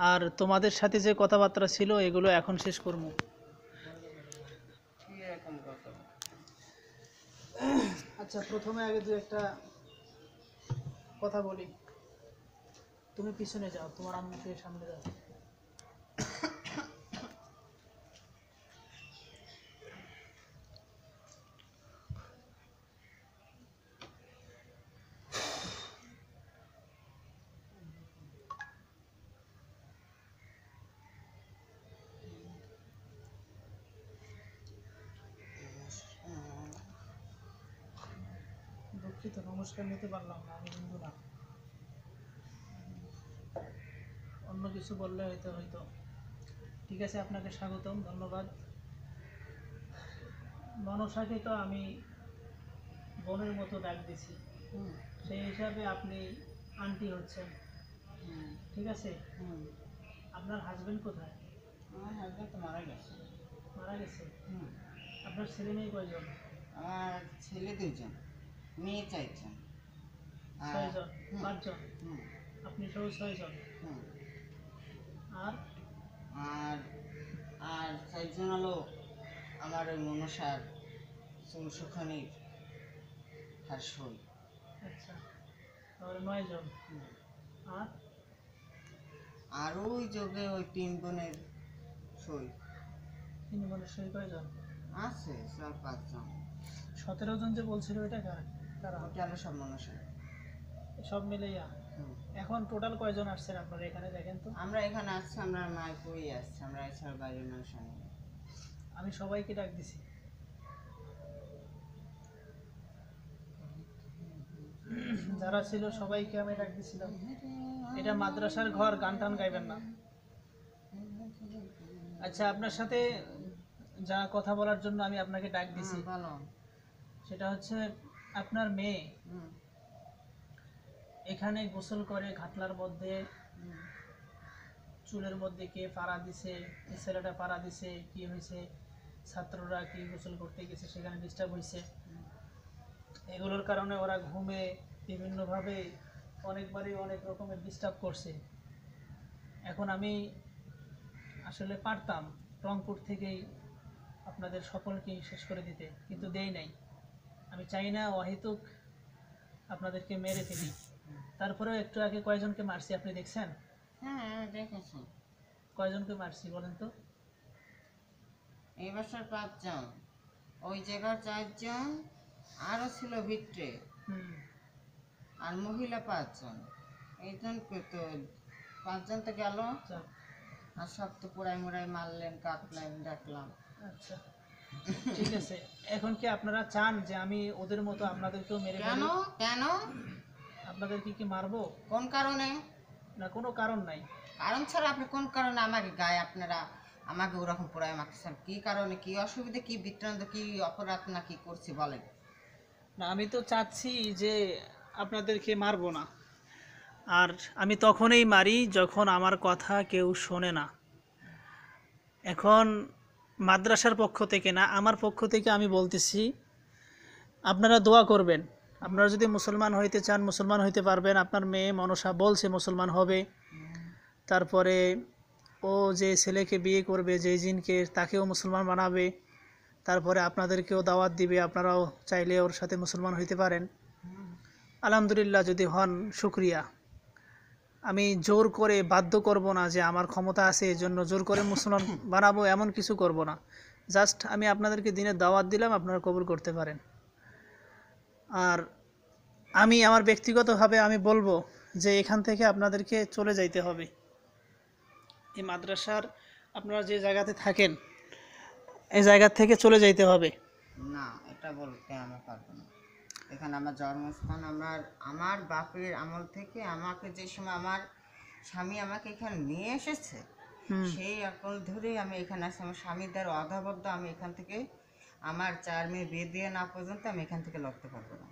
আর তোমাদের সাথে যে কথাবার্তা ছিল, এগুলো এখন শেষ করব। আচ্ছা প্রথমে আগে দু একটা কথা বলি। তুমি পিছনে যাও, তোমার আম্মুকে সামনে যাও দুঃখিত নমস্কার নিতে পারলাম না আমি হিন্দু না। অন্য কিছু বললে হয়তো হয়তো। ঠিক আছে আপনাকে স্বাগতম ধন্যবাদ। মনসাকে তো আমি বোনের মতো ডাক দিছি। হুম। সেই হিসাবে আপনি আন্টি হচ্ছেন। ঠিক আছে? আপনার হাজবেন্ড কোথায়? আমার হাজব্যান্ড তো মারা গেছে। মারা গেছে? হুম। আপনার ছেলে মেয়ে কয়জন? আমার ছেলে দুজন মেয়ে আর- ছয়জন পাঁচজন হুম আপনি সহ ছয়জন হুম। আর? আর আর চারজন হলো আমার ওই মনসার চুলসুখানির হাসই আচ্ছা তাহলে নয়জন আর? আর ওই যোগে ওই তিন বোনের সই। তিন বোনের সই কয়জন? আছে চার পাঁচজন। সতেরো জন যে বলছিল এটা কারা? হলো সব মনসা সব মিলেইয়া এখন টোটাল কয়জন আসছেন আপনারা এখানে দেখেন তো? আমরা এখানে আসছি আমরা মাইপুরি আসছি আমরা এছাড়া বাইরের মানুষ আনি আমি সবাইকে ডাক দিছি। যারা ছিল সবাইকে আমি ডাক দিছিলাম। এটা মাদ্রাসার ঘর গান টান গাইবেন না। আচ্ছা আপনার সাথে যা কথা বলার জন্য আমি আপনাকে ডাক দিছি। সেটা হচ্ছে আপনার মেয়ে এখানে গোসল করে ঘাটলার মধ্যে চুলের মধ্যে কে পাড়া দিছে এই ছেলেটা পাড়া দিছে কি হয়েছে ছাত্ররা কি গোসল করতে গেছে সেখানে ডিস্টার্ব হয়েছে। এগুলোর কারণে ওরা ঘুমে বিভিন্নভাবে অনেকবারই অনেক রকমের ডিস্টার্ব করছে। এখন আমি আসলে পারতাম রংপুর থেকেই আপনাদের সকলকেই শেষ করে দিতে কিন্তু দেই নাই। আমি চাই না অহেতুক আপনাদেরকে মেরে ফেলি। তারপরেও একটু আগে কয়জনকে মারছি আপনি দেখছেন? হ্যাঁ দেখেছি। কয়জনকে মারছি বলেন তো? এই বছর পাঁচজন। ওই জায়গার চারজন আরও ছিল ভিতরে। হুম। আর মহিলা পাঁচজন। এইজন তো পাঁচজন তো গেল। যাক, আর সব তো পোড়াই মোড়াই মারলেন কাটলেন দেখলাম। আচ্ছা। ঠিক আছে। এখন কি আপনারা চান যে আমি ওদের মতো আপনাদেরকেও মেরে কেন? কেন? আপনাদেরকে কি কি মারবো? কোন কারণে? না কোনো কারণ নাই। কারণ ছাড়া আপনি কোন কারণে আমাকে গায়ে আপনারা আমাকে ওরকম পোড়ায় মারতেছেন? কি কারণে? কি অসুবিধা? কি বৃত্তান্ত কি অপরাধ না কি করছি বলেন? না আমি তো চাচ্ছি যে আপনাদেরকে মারবো না। আর আমি তখনই মারি যখন আমার কথা কেউ শোনে না। এখন মাদ্রাসার পক্ষ থেকে না, আমার পক্ষ থেকে আমি বলতেছি, আপনারা দোয়া করবেন। আপনারা যদি মুসলমান হইতে চান, মুসলমান হইতে পারবেন। আপনার মেয়ে মনসা বলছে মুসলমান হবে। তারপরে ও যে ছেলেকে বিয়ে করবে, যে জিনকে, তাকেও মুসলমান বানাবে। তারপরে আপনাদেরকেও দাওয়াত দিবে। আপনারাও চাইলে ওর সাথে মুসলমান হইতে পারেন। আলহামদুলিল্লাহ যদি হন, শুক্রিয়া। আমি জোর করে বাধ্য করব না যে আমার ক্ষমতা আছে এই জন্য জোর করে মুসলমান বানাবো, এমন কিছু করব না। জাস্ট আমি আপনাদেরকে দিনের দাওয়াত দিলাম, আপনারা কবুল করতে পারেন। আর আমি আমার ব্যক্তিগতভাবে আমি বলব যে এখান থেকে আপনাদেরকে চলে যাইতে হবে। এই মাদ্রাসার আপনারা যে জায়গাতে থাকেন, এই জায়গা থেকে চলে যাইতে হবে। না, এটা বলতে আমি পারব না। এখানে আমার জন্মস্থান আমার আমার বাপের আমল থেকে আমাকে যে সময় আমার স্বামী আমাকে এখানে নিয়ে এসেছে সেই আকল ধরেই আমি এখানে আসি আমার স্বামীর দ্বারা অধাবদ্ধ আমি এখান থেকে আমার চার মেয়ে বিয়ে দিয়ে না পর্যন্ত আমি এখান থেকে লড়তে পারব না।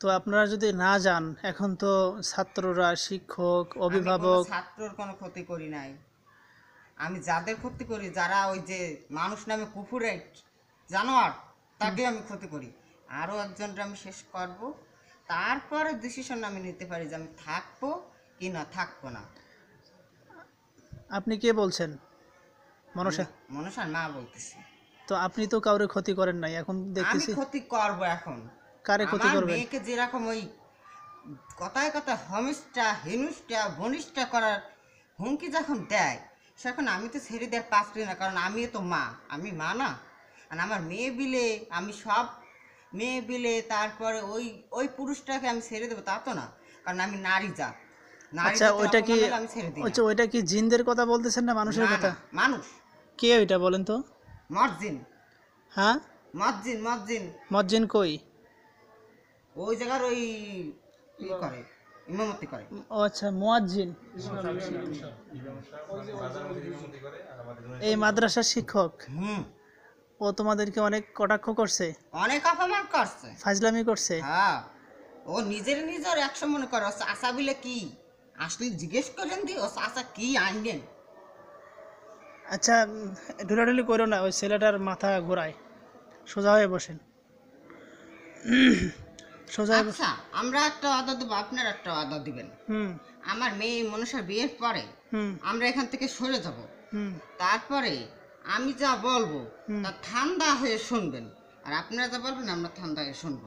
তো আপনারা যদি না যান এখন তো ছাত্ররা শিক্ষক অভিভাবক ছাত্রর কোনো ক্ষতি করি নাই। আমি যাদের ক্ষতি করি যারা ওই যে মানুষ নামে কুকুরের জানোয়ার তাকে আমি ক্ষতি করি। আরও একজনটা আমি শেষ করব। তারপরে ডিসিশন আমি নিতে পারি যে আমি থাকব কি না থাকব না। আপনি কে বলছেন? মনসা? মনসার মা বলতেছি। তো আপনি তো কাউরে ক্ষতি করেন নাই এখন দেখতেছি আমি ক্ষতি করব এখন। কারে ক্ষতি আমার করবেন? মেয়েকে যেরকম ওই কথায় কথা হমিষ্টা হিনুষ্টা বনিষ্টা করার হুমকি যখন দেয় সেখন আমি তো ছেড়ে দেওয়ার পাচ্ছি না কারণ আমিও তো মা আমি মা না। আর আমার মেয়ে বিলে আমি সব মেয়ে বিলে তারপরে ওই ওই পুরুষটাকে আমি ছেড়ে দেবো তা তো না। কারণ আমি নারী জাত আচ্ছা ওইটা কি। আচ্ছা ওইটা কি জিনদের কথা বলতেছেন না মানুষের কথা? মানুষ। কে ওইটা বলেন তো? মর্জিন হ্যাঁ? মজ্জিন মজ্জিন। মজ্জিন কই? ওই জায়গার ওই ই করে ইমামতি করে। ও আচ্ছা মুয়াজ্জিন। এই মাদ্রাসার শিক্ষক। হুম। ও তোমাদেরকে অনেক কটাক্ষ করছে? অনেক অপমান করছে। ফাজলামি করছে? হ্যাঁ। ও নিজের নিজের একশো মনে করো চাষা বিলে কি? আসলে জিজ্ঞেস করেন দি ও চাষা কি আনলেন? আচ্ছা ঢুলাঢুলি করো না ওই ছেলেটার মাথা ঘোরায়। সোজা হয়ে বসেন। সোজা আচ্ছা আমরা একটা অর্ডার দেবো আপনার একটা অর্ডার দিবেন। হুম। আমার মেয়ে মনসার বিয়ের পরে হুম। আমরা এখান থেকে সরে যাব। হুম। তারপরে আমি যা বলব। তা ঠান্ডা হয়ে শুনবেন। আর আপনারা যা বলবেন আমরা ঠান্ডা হয়ে শুনব।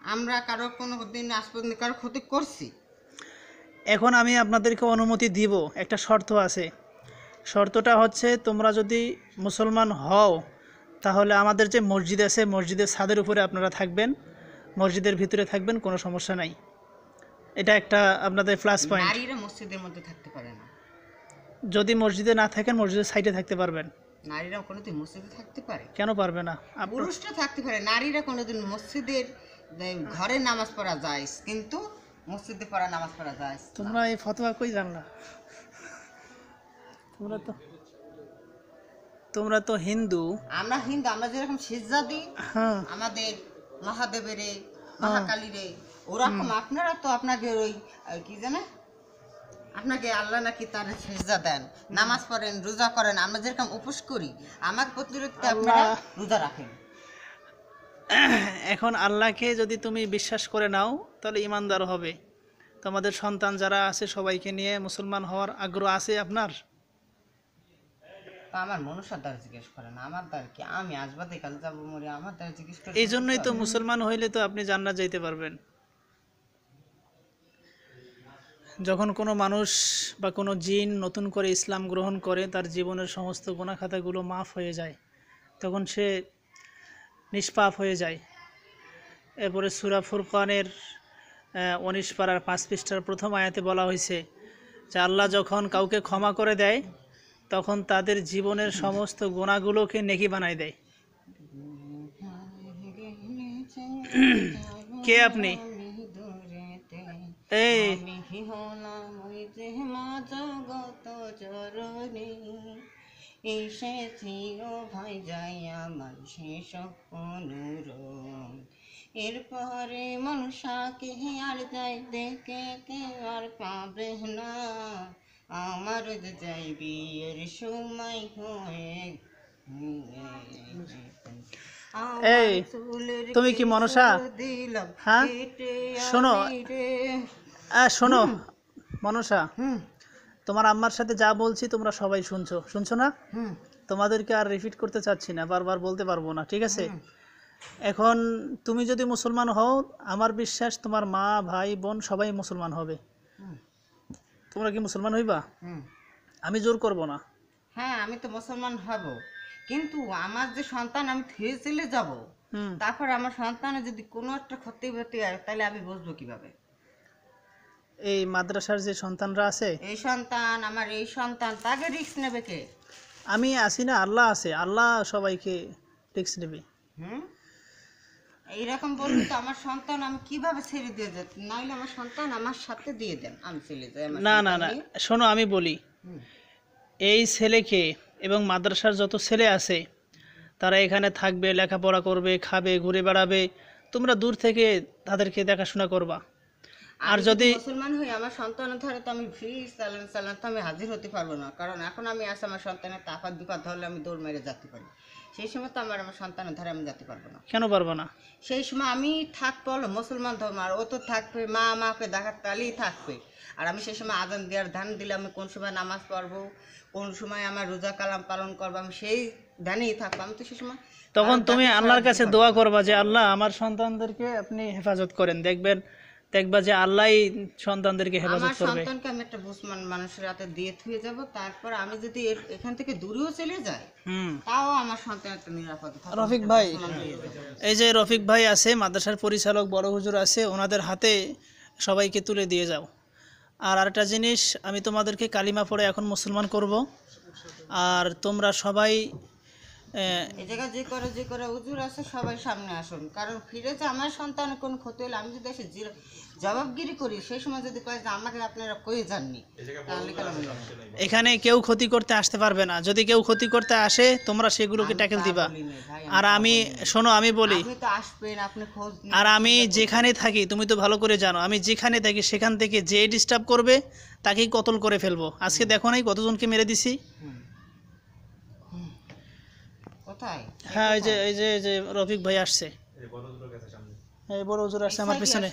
আমরা কারও কোনো দিন আজ পর্যন্ত কারও ক্ষতি করছি? এখন আমি আপনাদেরকে অনুমতি দিব একটা শর্ত আছে। শর্তটা হচ্ছে তোমরা যদি মুসলমান হও তাহলে আমাদের যে মসজিদ আছে মসজিদের ছাদের উপরে আপনারা থাকবেন। মসজিদের ভিতরে থাকবেন কোনো সমস্যা নাই। এটা একটা আপনাদের প্লাস পয়েন্ট নারীরা মসজিদের মধ্যে থাকতে পারে না। যদি মসজিদে না থাকেন মসজিদের সাইডে থাকতে পারবেন। নারীরা কোনোদিন মসজিদে থাকতে পারে? কেন পারবে না? পুরুষরা থাকতে পারে নারীরা কোনোদিন মসজিদের ঘরে নামাজ পড়া যায় কিন্তু মসজিদে পড়া নামাজ পড়া যায় তোমরা এই ফতোয়া কই জানলা? তোমরা তো তোমরা তো হিন্দু। আমরা হিন্দু আমরা যেরকম সিজা দিই হ্যাঁ। আমাদের মহাদেবের মহাকালীরে ওরকম আপনারা তো আপনাকে ওই কি জানে? আপনাকে আল্লাহ নাকি তার সেজা দেন। নামাজ পড়েন রোজা করেন আমরা যেরকম উপোস করি আমার প্রতিরোধে আপনারা রোজা রাখেন। এখন আল্লাহকে যদি তুমি বিশ্বাস করে নাও তাহলে ইমানদার হবে। তোমাদের সন্তান যারা আছে সবাইকে নিয়ে মুসলমান হওয়ার আগ্রহ আছে আপনার? আমার মনুষ্যর দ্বারা জিজ্ঞেস করেন আমার দ্বার কি? আমি আসবাদে কাল যাব মরে আমার দ্বারা জিজ্ঞেস করে এই জন্যই তো মুসলমান হইলে তো আপনি জান্নাত যাইতে পারবেন। যখন কোনো মানুষ বা কোনো জিন নতুন করে ইসলাম গ্রহণ করে তার জীবনের সমস্ত গুণাখাতাগুলো মাফ হয়ে যায়। তখন সে নিষ্পাপ হয়ে যায়। এরপরে সুরা ফুরকানের উনিশ পাড়ার পাঁচ পৃষ্ঠার প্রথম আয়াতে বলা হয়েছে যে আল্লাহ যখন কাউকে ক্ষমা করে দেয় তখন তাদের জীবনের সমস্ত গোনাগুলোকে নেকি বানায় দেয়। কে আপনি? এই আমি হলাম ওই যে মা জগত চরণে এসেছি ও ভাই যাই আমার শেষ অনুরোধ এরপরে মনসাকে আর যাই দেখে কে আর পাবে না আমার যাই বিয়ের সময় হয়ে এই, তুমি কি মনসা? হ্যাঁ? শোনো। শোনো মনসা তোমার আম্মার সাথে যা বলছি তোমরা সবাই শুনছো। শুনছো না? তোমাদেরকে আর রিপিট করতে চাচ্ছি না বারবার বলতে পারব না ঠিক আছে? এখন তুমি যদি মুসলমান হও আমার বিশ্বাস তোমার মা ভাই বোন সবাই মুসলমান হবে। তোমরা কি মুসলমান হইবা? হুম। আমি জোর করব না। হ্যাঁ আমি তো মুসলমান হব। কিন্তু আমার যে সন্তান আমি ফিরে চলে যাব। তারপর আমার সন্তানের যদি কোনো একটা ক্ষতি ক্ষতি হয় তাহলে আমি বুঝব কীভাবে? এই মাদ্রাসার যে সন্তানরা আছে? এই সন্তান আমার এই সন্তান তাকে রিস্ক নেবে কে? আমি আছি না আল্লাহ আছে আল্লাহ সবাইকে রিক্স নেবে। হুম? এইরকম বললে তো আমার সন্তান আমি কীভাবে ছেড়ে দিয়ে যেত নাইলে আমার সন্তান আমার সাথে দিয়ে দেন আমি চলে যাই না না না শোনো আমি বলি এই ছেলেকে এবং মাদ্রাসার যত ছেলে আছে তারা এখানে থাকবে লেখাপড়া করবে খাবে ঘুরে বেড়াবে তোমরা দূর থেকে তাদেরকে দেখাশোনা করবা। আর যদি মুসলমান হই আমার সন্তানের ধরে তো আমি ফ্রি চালান চালান তো আমি হাজির হতে পারব না। কারণ এখন আমি আসে আমার সন্তানের তাপাত বিপাত ধরলে আমি দৌড় মেরে যেতে পারি। সেই সময় তো আমার আমার সন্তানের ধরে আমি যেতে পারব না। কেন পারব না? সেই সময় আমি থাকব হলো মুসলমান ধর্ম আর ও তো থাকবে মা মাকে দেখার তালেই থাকবে। আর আমি সেই সময় আজান দেওয়ার ধ্যান দিলে আমি কোন সময় নামাজ পড়ব কোন সময় আমার রোজা কালাম পালন করব আমি সেই ধ্যানেই থাকব। আমি তো সেই সময় তখন তুমি আল্লাহর কাছে দোয়া করবা যে আল্লাহ আমার সন্তানদেরকে আপনি হেফাজত করেন। দেখবেন দেখবা যে আল্লাহই সন্তানদেরকে হেফাজত আমার করবে। সন্তানকে আমি একটা বুসমান মানুষের হাতে দিয়ে থুয়ে যাব তারপর আমি যদি এখান থেকে দূরেও চলে যাই হুম। তাও আমার সন্তান একটা নিরাপদে থাকবে রফিক ভাই। এই যে রফিক ভাই আছে মাদ্রাসার পরিচালক বড় হুজুর আছে ওনাদের হাতে সবাইকে তুলে দিয়ে যাও। আর আরেকটা জিনিস আমি তোমাদেরকে কালিমা পড়ে এখন মুসলমান করব। আর তোমরা সবাই আহ, এই জায়গায় যে করে যে করে উজুর আছে সবাই সামনে আসুন। কারণ ফিরে যে আমার সন্তানের কোনো ক্ষতি হলে আমি যদি এসে জবাবগিরি করি সেই সময় যদি কয় যে আমাকে আপনারা কই যাননি? এখানে কেউ ক্ষতি করতে আসতে পারবে না। যদি কেউ ক্ষতি করতে আসে তোমরা সেগুলোকে ট্যাকেল দিবা। আর আমি শোনো আমি বলি। আসবেন আপনি আর আমি যেখানে থাকি তুমি তো ভালো করে জানো আমি যেখানে থাকি সেখান থেকে যে ডিস্টার্ব করবে তাকেই কতল করে ফেলব। আজকে দেখো নাই কতজনকে মেরে দিছি। কোথায়? হ্যাঁ এই যে এই যে এই যে রফিক ভাই আসছে। এই বড় হুজুর আসছে আমার পিছনে।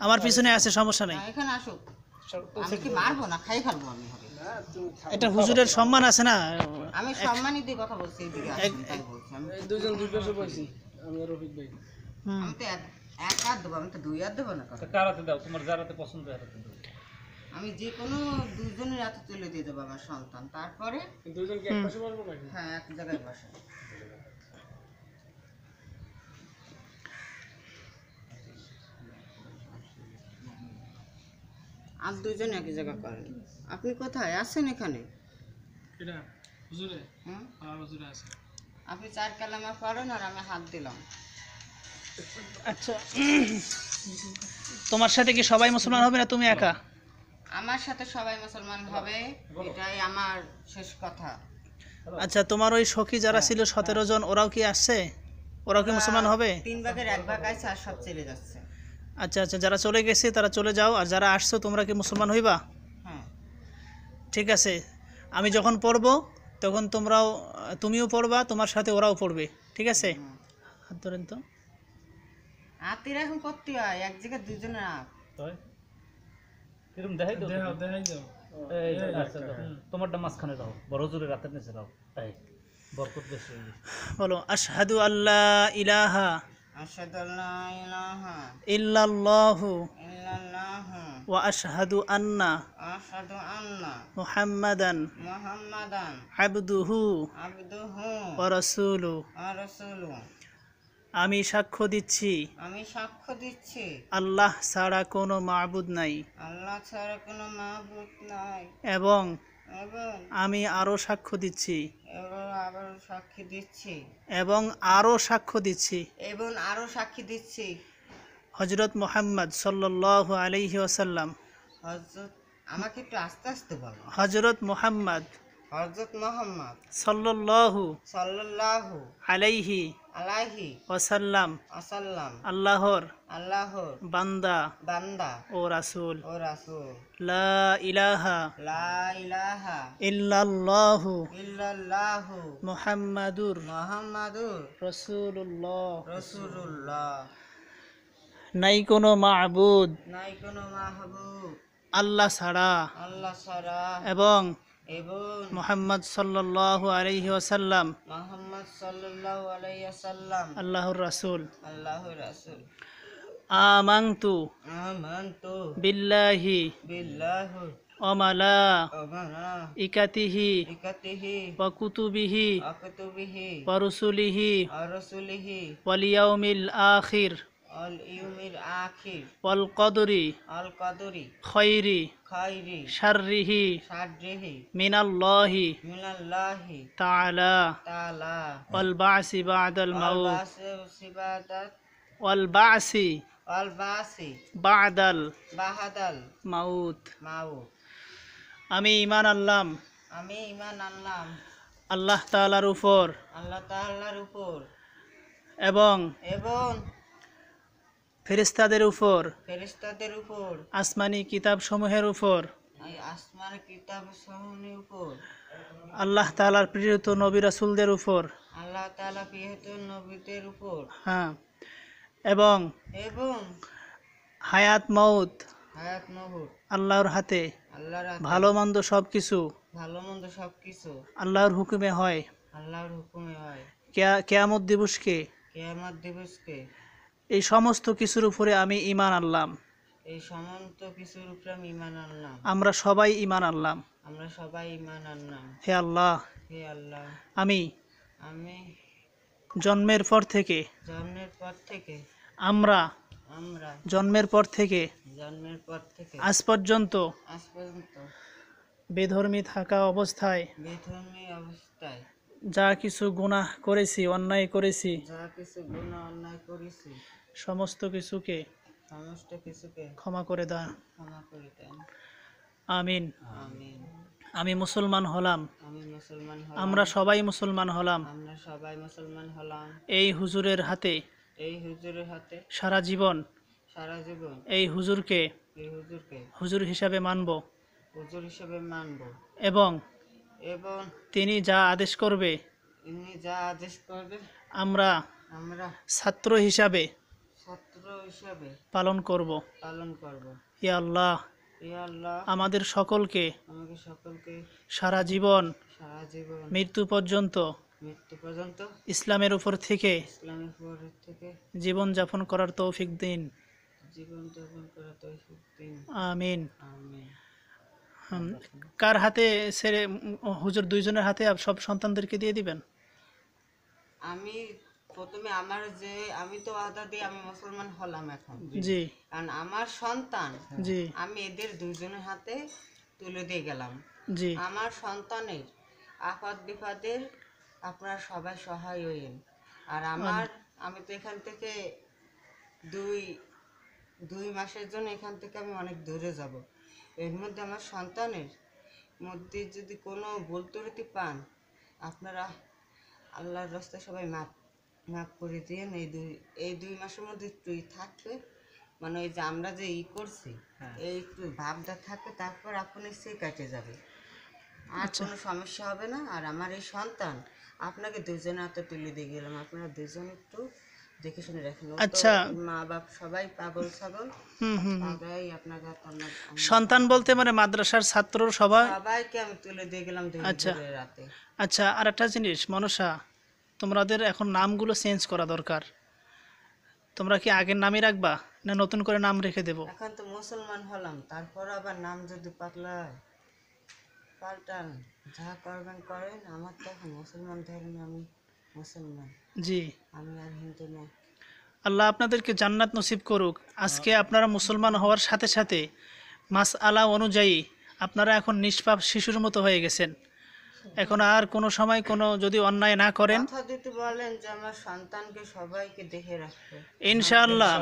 আমার পিছনে আছে সমস্যা নেই। এখানে আসুক। আমি কি মারবো না খাই ফেলব আমি হবে? এটা হুজুরের সম্মান আছে না? আমি সম্মানই দিয়ে কথা বলছি এইদিকে আমি। দুজন দুই পাশে বসি আমি রফিক ভাই। আমি তো এক- এক হাত দেবো আমি তো দুই হাত দেবো না কারাতে দাও? তোমার যারাতে পছন্দ হারাতে দাও। আমি যে কোনো দুজনের হাতে তুলে দিয়ে দেবো আমার সন্তান তারপরে দুজন কি এক পাশে বসবো হ্যাঁ এক জায়গায় বসে। আজ দুজন এক জায়গা করেন। আপনি কোথায়? আছেন এখানে? এটা হুজুরে? হুম? আমার হুজুরে আপনি চার কালামা পড়েন আর আমি হাত দিলাম। আচ্ছা। তোমার সাথে কি সবাই মুসলমান হবে না তুমি একা? আমার সাথে সবাই মুসলমান হবে এটাই আমার শেষ কথা। আচ্ছা তোমার ওই সখী যারা ছিল সতেরো জন ওরাও কি আসছে? ওরাও কি মুসলমান হবে? তিন ভাগের এক ভাগ আছে আর সব চলে যাচ্ছে। আচ্ছা আচ্ছা যারা চলে গেছে তারা চলে যাও আর যারা আসছো তোমরা কি মুসলমান হইবা? হ্যাঁ। ঠিক আছে। আমি যখন পড়ব তখন তোমরাও তুমিও পড়বা তোমার সাথে ওরাও পড়বে। ঠিক আছে? হাত ধরেন তো। করতে হয় এক জায়গায় দুজনের হাত। এরকম দেখাই দাও দেখাই দাও। এই আচ্ছা দাও তোমারটা মাঝখানে দাও। বড় জোরে রাতের নিচে দাও। এই বরকত বেশি বলো আশহাদু আল্লাহ আল্লা ইলাহা ইল্লাল্লাহু ইল্লাল্লাহু ওয়া আশহাদু আন্না মুহাম্মাদান মুহাম্মাদান আবদুহু আবদুহু ওয়া রাসূলু আমি সাক্ষ্য দিচ্ছি। আমি সাক্ষ্য দিচ্ছি। আল্লাহ ছাড়া কোনো মাবুদ নাই। আল্লাহ ছাড়া কোনো মাহবুব নাই। এবং আমি আরও সাক্ষ্য দিচ্ছি। সাক্ষী দিচ্ছি। এবং আরও সাক্ষ্য দিচ্ছি। এবং আরও সাক্ষী দিচ্ছি। হজরত মোহাম্মদ সাল্লাল্লাহু আলাইহি ওয়াসাল্লাম। হজরত আমাকে একটু আস্তে আস্তে বলো। হজরত মোহাম্মদ হজরত মোহাম্মদ সাল্লাল্লাহু সাল্লাল্লাহু আলাইহি আলাইহি ওয়াসাল্লাম আসাল্লাম আল্লাহর আল্লাহর বান্দা বান্দা ও রাসূল ও রাসূল লা ইলাহা লা ইলাহা ইল্লাল্লাহু ইল্লাল্লাহু মুহাম্মাদুর মুহাম্মাদুর রাসূলুল্লাহ রাসূলুল্লাহ নাই কোনো মাবুদ নাই কোনো মাহবুব আল্লাহ ছাড়া আল্লাহ ছাড়া এবং মোহাম্মদ সাল্লাল্লাহু আলাইহি ওয়াসাল্লাম মুহাম্মদ সাল্লাল্লাহু আলাইহি ওয়াসাল্লাম আল্লাহর রাসূল। আল্লাহর রাসূল। আমানতু আমানতু বিল্লাহি বিল্লাহি ওয়া মালা ইকাতিহি ইকাতিহি ওয়া কুতুবিহি আকুতুবিহি ওয়া রুসুলিহি আর রাসূলিহি ওয়াল ইয়াউমিল আখির আল ইউমিল আখির। ওয়াল কদরি আল কদরি খৈরি। খাইরি শাররিহি। শাররিহি। মিনাল্লাহি। মিনাল্লাহি। তাআলা। তাআলা। ওয়াল বাসি বাদাল মাউত। বাসে সিবাদাত ওয়াল বাসি আল বাসি বাদাল। বাহাদাল। মাউত। মাউত। আমি ইমান আনলাম। আমি ইমান আনলাম। আল্লাহ তাআলার উপর। আল্লাহ তাআলার উপর। এবং এবং ফেরেস্তাদের উপর। ফেরেশতাদের উপর। আসমানি কিতাব সমূহের উপর আসমান কিতাব উপর। আল্লাহ তালার প্রেরিত নবী রাসুলদের উপর। আল্লাহ তাআলা প্রিয়ত নবীদের উপর। হ্যাঁ। এবং এবং হায়াত মৌত হায়াত নহর আল্লাহর হাতে। আল্লাহর হাতে। ভালো মন্দ সব কিছু ভালো মন্দ সব কিছু আল্লাহর হুকুমে হয়। আল্লাহর হুকুমে হয়। কেয়া- কেয়ামত দিবসকে। কেয়ামত দিবসকে। এই সমস্ত কিছুর উপরে আমি ইমান আনলাম। এই সমস্ত কিছুর উপরে আমি ইমান আনলাম। আমরা সবাই ইমান আনলাম। আমরা সবাই ইমান আনলাম। হে আল্লাহ। হে আল্লাহ। আমি আমি জন্মের পর থেকে জন্মের পর থেকে আমরা আমরা জন্মের পর থেকে জন্মের পর থেকে আজ পর্যন্ত আজ পর্যন্ত বেধর্মী থাকা অবস্থায় বেধর্মী অবস্থায় যা কিছু গুনাহ করেছি অন্যায় করেছি যা কিছু গুণা অন্যায় করেছি সমস্ত কিছুকে সমস্ত কিছুকে ক্ষমা করে দান ক্ষমা করে দেন আমিন। আমিন। আমি মুসলমান হলাম। আমি মুসলমান হলাম। আমরা সবাই মুসলমান হলাম। আমরা সবাই মুসলমান হলাম। এই হুজুরের হাতে এই হুজুরের হাতে সারা জীবন সারা জীবন এই হুজুরকে এই হুজুরকে হুজুর হিসাবে মানব হুজুর হিসেবে মানব এবং এবং তিনি যা আদেশ করবে ইনি যা আদেশ করবে আমরা আমরা ছাত্র হিসাবে ছাত্র হিসাবে পালন করব। পালন করব। ইয়া আল্লাহ আমাদের সকলকে সারা জীবন সারা জীবন মৃত্যু পর্যন্ত মৃত্যু পর্যন্ত ইসলামের উপর থেকে ইসলামের পর থেকে জীবন যাপন করার তৌফিক দিন। জীবন যাপন করা তৌফিক দিন। আমিন। কার হাতে ছেড়ে হুজুর দুইজনের হাতে সব সন্তানদেরকে দিয়ে দিবেন? আমি প্রথমে আমার যে আমি তো আদা দিয়ে আমি মুসলমান হলাম এখন। জি। কারণ আমার সন্তান জি। আমি এদের দুইজনের হাতে তুলে দিয়ে গেলাম। জি। আমার সন্তানের আপাত বিপদের আপনারা সবাই সহায় হইন আর আমার আমি তো এখান থেকে দুই দুই মাসের জন্য এখান থেকে আমি অনেক দূরে যাব। এর মধ্যে আমার সন্তানের মধ্যে যদি কোনো ভুল ত্রুটি পান আপনারা আল্লাহর রাস্তায় সবাই মাপ মাপ করে দিন এই দুই এই দুই মাসের মধ্যে একটুই থাকবে। মানে ওই যে আমরা যে ই করছি এই একটু ভাবটা থাকবে তারপর আপনি সে কেটে যাবে আর কোনো সমস্যা হবে না। আর আমার এই সন্তান আপনাকে দুজনে হাতে তুলে দিয়ে গেলাম। আপনারা দুজন একটু দেখে শুনে রাখেন আচ্ছা। মা বাপ সবাই পাগল ছাগল। হুম হুম। আপনাকে সন্তান বলতে মানে মাদ্রাসার ছাত্র সবাই? সবাইকে আমি তুলে দিয়ে গেলাম আচ্ছা। রাতে। আচ্ছা আর একটা জিনিস মনসা তোমাদের এখন নামগুলো চেঞ্জ করা দরকার। তোমরা কি আগের নামই রাখবা না নতুন করে নাম রেখে দেব? এখন তো মুসলমান হলাম তারপর আবার নাম যদি পাতলা পাল্টান। যা করবেন করেন আমার তো এখন মুসলমান ধরেন আমি মুসলমান। জি। আমি আর হিন্দু না আল্লাহ আপনাদেরকে জান্নাত নসিব করুক। আজকে আপনারা মুসলমান হওয়ার সাথে সাথে মাস আলা অনুযায়ী আপনারা এখন নিষ্পাপ শিশুর মতো হয়ে গেছেন। এখন আর কোনো সময় কোনো যদি অন্যায় না করেন। কথা দিতে বলেন যে আমার সন্তানকে সবাইকে দেখে রাখবে। ইনশাআল্লাহ।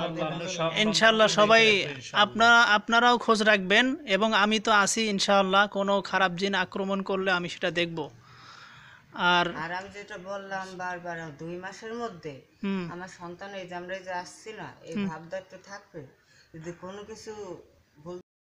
ইনশাআল্লাহ সবাই আপনারা আপনারাও খোঁজ রাখবেন এবং আমি তো আছি ইনশাআল্লাহ। কোনো খারাপ জিন আক্রমণ করলে আমি সেটা দেখব। আর আর আমি যেটা বললাম বারবার দুই মাসের মধ্যে আমার সন্তান এই যে আমরা এই যে আসছি না এই ভাবদারটা থাকবে। যদি কোনো কিছু